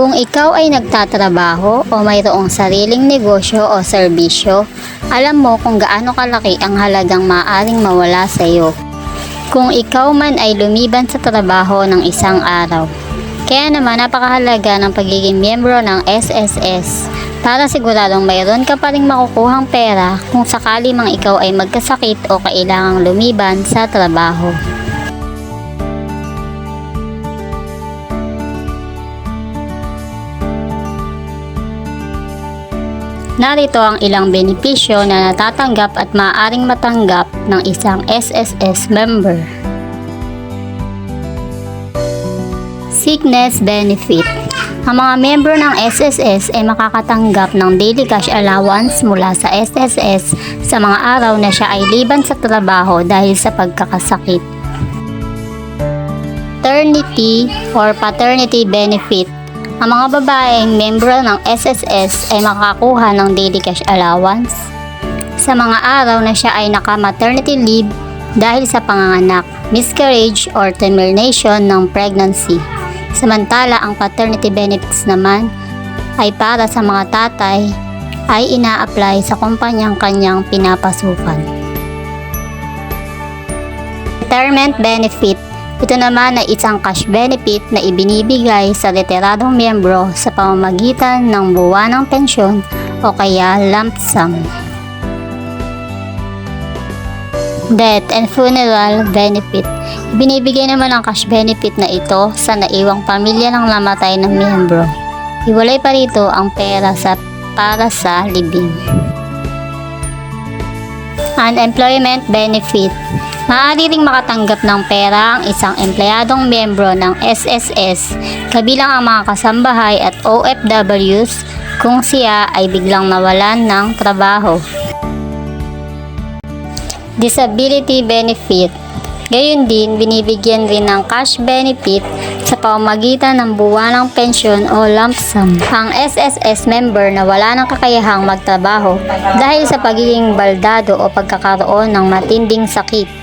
Kung ikaw ay nagtatrabaho o mayroong sariling negosyo o serbisyo, alam mo kung gaano kalaki ang halagang maaring mawala sa iyo. Kung ikaw man ay lumiban sa trabaho ng isang araw. Kaya naman napakahalaga ng pagiging miyembro ng SSS para siguradong mayroon ka pa rin makukuhang pera kung sakali mang ikaw ay magkasakit o kailangang lumiban sa trabaho. Narito ang ilang benepisyo na natatanggap at maaaring matanggap ng isang SSS member. Sickness Benefit Ang mga member ng SSS ay makakatanggap ng daily cash allowance mula sa SSS sa mga araw na siya ay liban sa trabaho dahil sa pagkakasakit. Paternity or Paternity Benefit ang mga babaeng membro ng SSS ay makakakuha ng daily cash allowance sa mga araw na siya ay naka-maternity leave dahil sa panganganak, miscarriage or termination ng pregnancy. Samantala, ang paternity benefits naman ay para sa mga tatay ay ina-apply sa kumpanyang kanyang pinapasukan. Retirement benefit ito naman ay isang cash benefit na ibinibigay sa retiradong miyembro sa pamamagitan ng buwanang pensyon o kaya lump sum. Death and funeral benefit. Binibigay naman ang cash benefit na ito sa naiwang pamilya ng namatay ng miyembro. Hiwalay pa rito ang pera sa para sa libing. Unemployment benefit. Maaari ring makatanggap ng pera ang isang empleyadong miyembro ng SSS kabilang ang mga kasambahay at OFWs kung siya ay biglang nawalan ng trabaho. Disability benefit. Gayun din, binibigyan rin ng cash benefit sa pamamagitan ng buwanang pensyon o lump sum. Ang SSS member na wala ng kakayahang magtrabaho dahil sa pagiging baldado o pagkakaroon ng matinding sakit